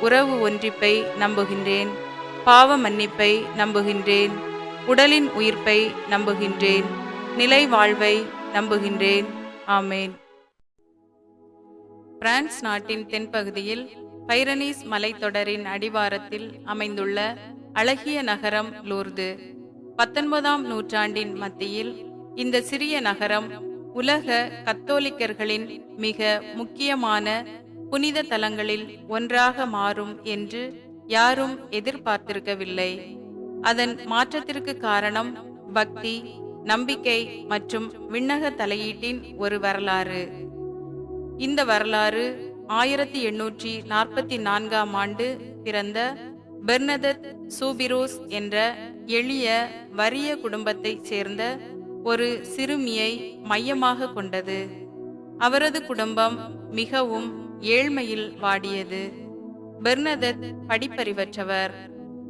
உறவு ஒன்றிப்பை நம்புகின்றேன். பாவ மன்னிப்பை நம்புகின்றேன். உடலின் உயிர்ப்பை நம்புகின்றேன். நிலை வாழ்வை நம்புகின்றேன். ஆமேன். பிரான்ஸ் நாட்டின் தென்பகுதியில் பைரனீஸ் மலைத்தொடரின் அடிவாரத்தில் அமைந்துள்ள அழகிய நகரம் லூர்து. பத்தொன்பதாம் நூற்றாண்டின் மத்தியில் இந்த சிறிய நகரம் உலக கத்தோலிக்கர்களின் மிக முக்கியமான புனித தலங்களில் ஒன்றாக மாறும் என்று யாரும் எதிர்பார்த்திருக்கவில்லை. அதன் மாற்றத்திற்கு காரணம் பக்தி நம்பிக்கை மற்றும் விண்ணக தலையீட்டின் ஒரு வரலாறு. இந்த வரலாறு ஆயிரத்தி எண்ணூற்றி நாற்பத்தி நான்காம் ஆண்டு பிறந்த பெர்னதத் சூபிரோஸ் என்ற எளிய வறிய குடும்பத்தைச் சேர்ந்த ஒரு சிறுமியை மையமாக கொண்டது. அவரது குடும்பம் மிகவும் ஏழ்மையில் வாடியது. பெர்னதத் படிப்பறிவற்றவர்.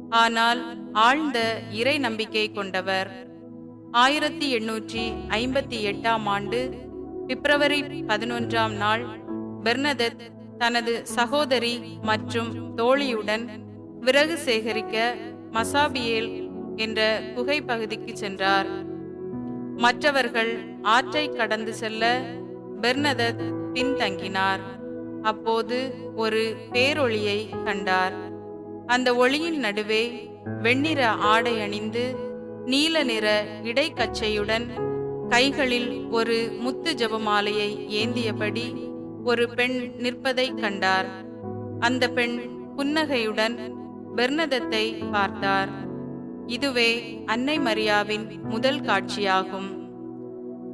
ஆனால் ஆழ்ந்த இறை நம்பிக்கை கொண்டவர். ஆயிரத்தி எண்ணூற்றி ஐம்பத்தி எட்டாம் ஆண்டு பிப்ரவரி பதினொன்றாம் நாள் பெர்னதத் தனது சகோதரி மற்றும் தோழியுடன் விறகு சேகரிக்க மசாபியேல் என்ற குகை பகுதிக்கு சென்றார். மற்றவர்கள் ஆற்றை கடந்து செல்ல பெர்னதத் பின்தங்கினார். அப்போது ஒரு பேரொளியை கண்டார். அந்த ஒளியின் நடுவே வெண்ணிற ஆடை அணிந்து நீல நிற இடைக்கச்சையுடன் கைகளில் ஒரு முத்து ஜபமாலையை ஏந்தியபடி ஒரு பெண் நிற்பதை கண்டார். அந்த பெண் புன்னகையுடன் பெர்னதத்தை பார்த்தார். இதுவே அன்னை மரியாவின் முதல் காட்சியாகும்.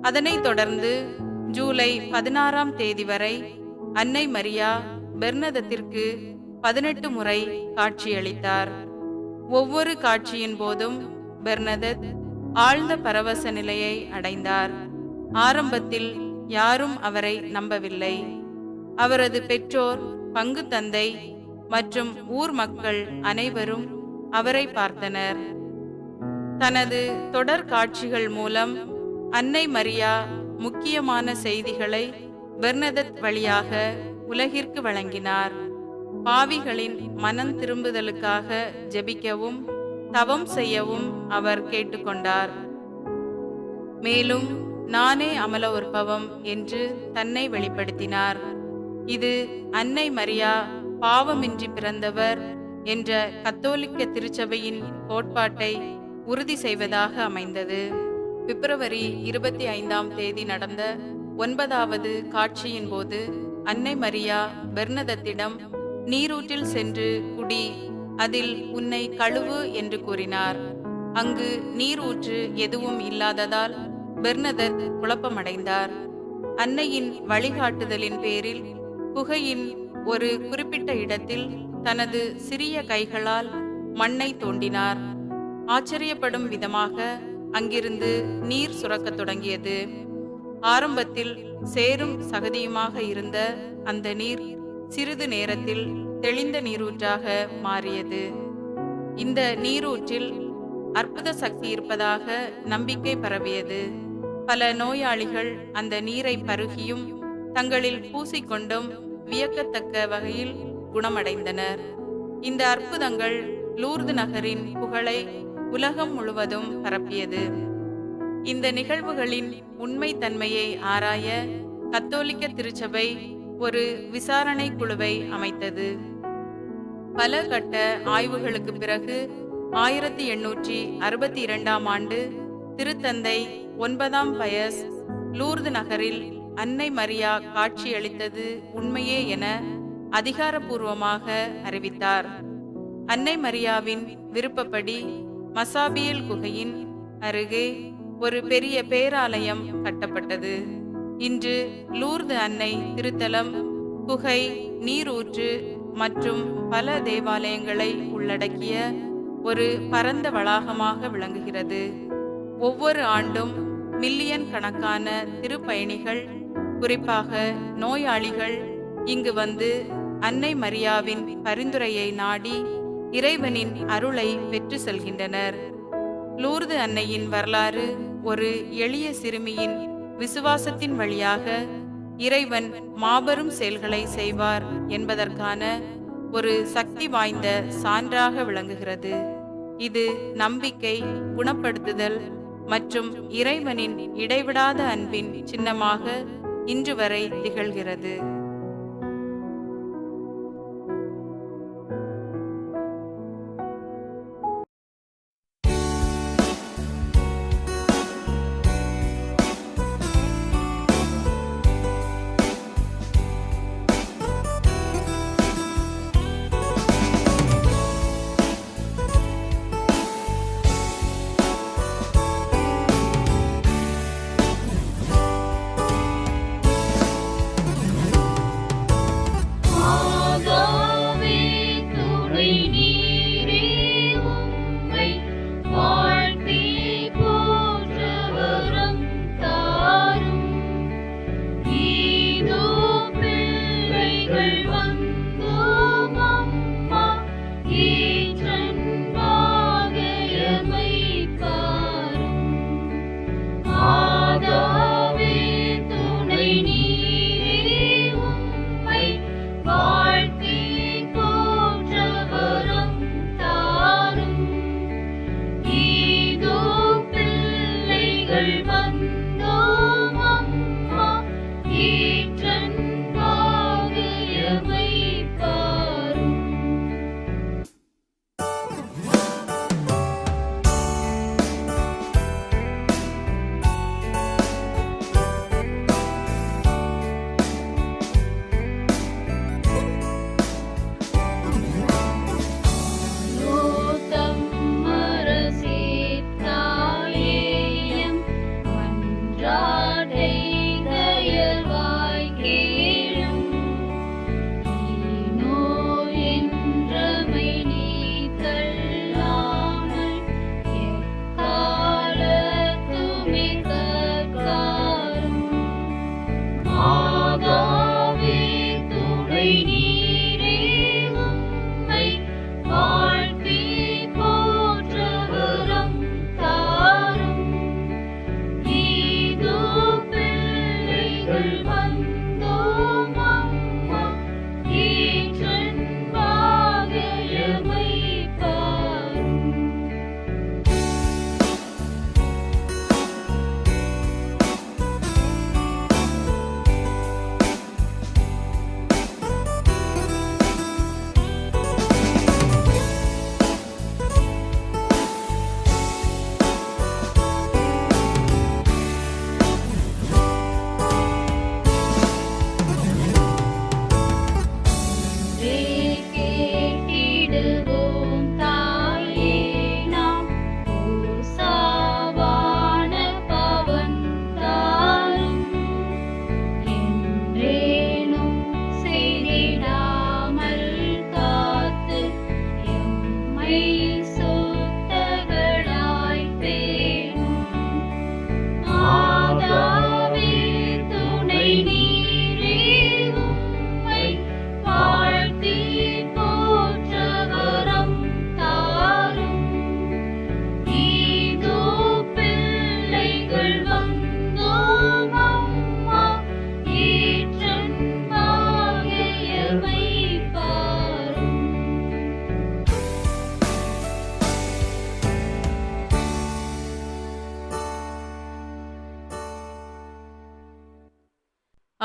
அதனைத் தொடர்ந்து ஜூலை பதினாறாம் தேதி வரை அன்னை மரியா பெர்னதத்திற்கு பதினெட்டு முறை காட்சியளித்தார். ஒவ்வொரு காட்சியின் போதும் பெர்னதத் ஆழ்ந்த பரவச நிலையை அடைந்தார். ஆரம்பத்தில் யாரும் அவரை நம்பவில்லை. அவரது பெற்றோர் பங்கு தந்தை மற்றும் ஊர் மக்கள் அனைவரும் அவரை பார்த்தனர். தனது தொடர் காட்சிகள் மூலம் அன்னை மரியா முக்கியமான செய்திகளை பெர்னதத் வழியாக உலகிற்கு வழங்கினார். பாவிகளின் மனம் திரும்புதலுக்காக ஜெபிக்கவும் தவம் செய்யவும் அவர் கேட்டுக்கொண்டார். மேலும் நானே அமல உற்பவம் என்று தன்னை வெளிப்படுத்தினார். இது அன்னை மரியா பாவமின்றி பிறந்தவர் என்ற கத்தோலிக்க திருச்சபையின் கோட்பாட்டை உறுதி செய்வதாக அமைந்தது. பிப்ரவரி இருபத்தி ஐந்தாம் தேதி நடந்த ஒன்பதாவது காட்சியின் போது அன்னை மரியா பெர்னதத்திடம் நீரூற்றில் சென்று குடி அதில் உன்னை கழுவு என்று கூறினார். அங்கு நீரூற்று எதுவும் இல்லாததால் பெர்னதத் குழப்பமடைந்தார். அன்னையின் வழிகாட்டுதலின் பேரில் குகையின் ஒரு குறிப்பிட்ட இடத்தில் தனது சிறிய கைகளால் மண்ணை தோண்டினார். ஆச்சரியப்படும் விதமாக அங்கிருந்து நீர் சுரக்கத் தொடங்கியது. ஆரம்பத்தில் சேரும் சகதியுமாக இருந்த அந்த நீர் சிறிது நேரத்தில் தெளிந்த நீரூற்றாக மாறியது. இந்த நீரூற்றில் அற்புத சக்தி இருப்பதாக நம்பிக்கை பரவியது. பல நோயாளிகள் அந்த நீரை பருகியும் தங்களில் பூசிக்கொண்டும் வியக்கத்தக்க வகையில் குணமடைந்தனர். இந்த அற்புதங்கள் லூர்து நகரின் புகழை உலகம் முழுவதும் பரப்பியது. இந்த நிகழ்வுகளின் உண்மை தன்மையை ஆராய கத்தோலிக்க திருச்சபை ஒரு விசாரணை குழுவை அமைத்தது. பல கட்ட ஆய்வுகளுக்கு பிறகு ஆயிரத்தி எண்ணூற்றி அறுபத்தி இரண்டாம் ஆண்டு திருத்தந்தை ஒன்பதாம் பயஸ் லூர்து நகரில் அன்னை மரியா காட்சியளித்தது உண்மையே என அதிகாரப்பூர்வமாக அறிவித்தார். அன்னை மரியாவின் விருப்பப்படி மசாபியல் குகையின் அருகே ஒரு பெரிய பேராலயம் கட்டப்பட்டது. இன்று லூர்து அன்னை திருத்தலம் குகை நீரூற்று மற்றும் பல தேவாலயங்களை உள்ளடக்கிய ஒரு பரந்த வளாகமாக விளங்குகிறது. ஒவ்வொரு ஆண்டும் மில்லியன் கணக்கான திருப்பயணிகள் குறிப்பாக நோயாளிகள் இங்கு வந்து அன்னை மரியாவின் பரிந்துரையை நாடி இறைவனின் அருளை பெற்று செல்கின்றனர். லூர்து அன்னையின் வரலாறு ஒரு எளிய சிறுமியின் விசுவாசத்தின் வழியாக இறைவன் மாபெரும் செயல்களை செய்வார் என்பதற்கான ஒரு சக்தி வாய்ந்த சான்றாக விளங்குகிறது. இது நம்பிக்கை குணப்படுத்துதல் மற்றும் இறைவனின் இடைவிடாத அன்பின் சின்னமாக இன்று வரை திகழ்கிறது.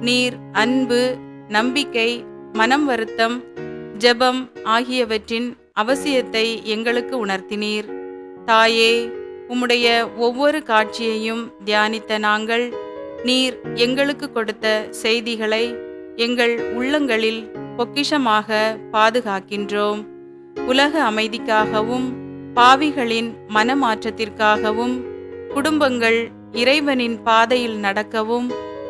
நீர் அன்பு நம்பிக்கை மனம் வருத்தம் ஜெபம் ஆகியவற்றின் அவசியத்தை எங்களுக்கு உணர்த்தினீர். தாயே உம்முடைய ஒவ்வொரு காட்சியையும் தியானித்த நாங்கள் நீர் எங்களுக்கு கொடுத்த செய்திகளை எங்கள் உள்ளங்களில் பொக்கிஷமாக பாதுகாக்கின்றோம். உலக அமைதிக்காகவும் பாவிகளின் மனமாற்றத்திற்காகவும் குடும்பங்கள் இறைவனின் பாதையில் நடக்கவும்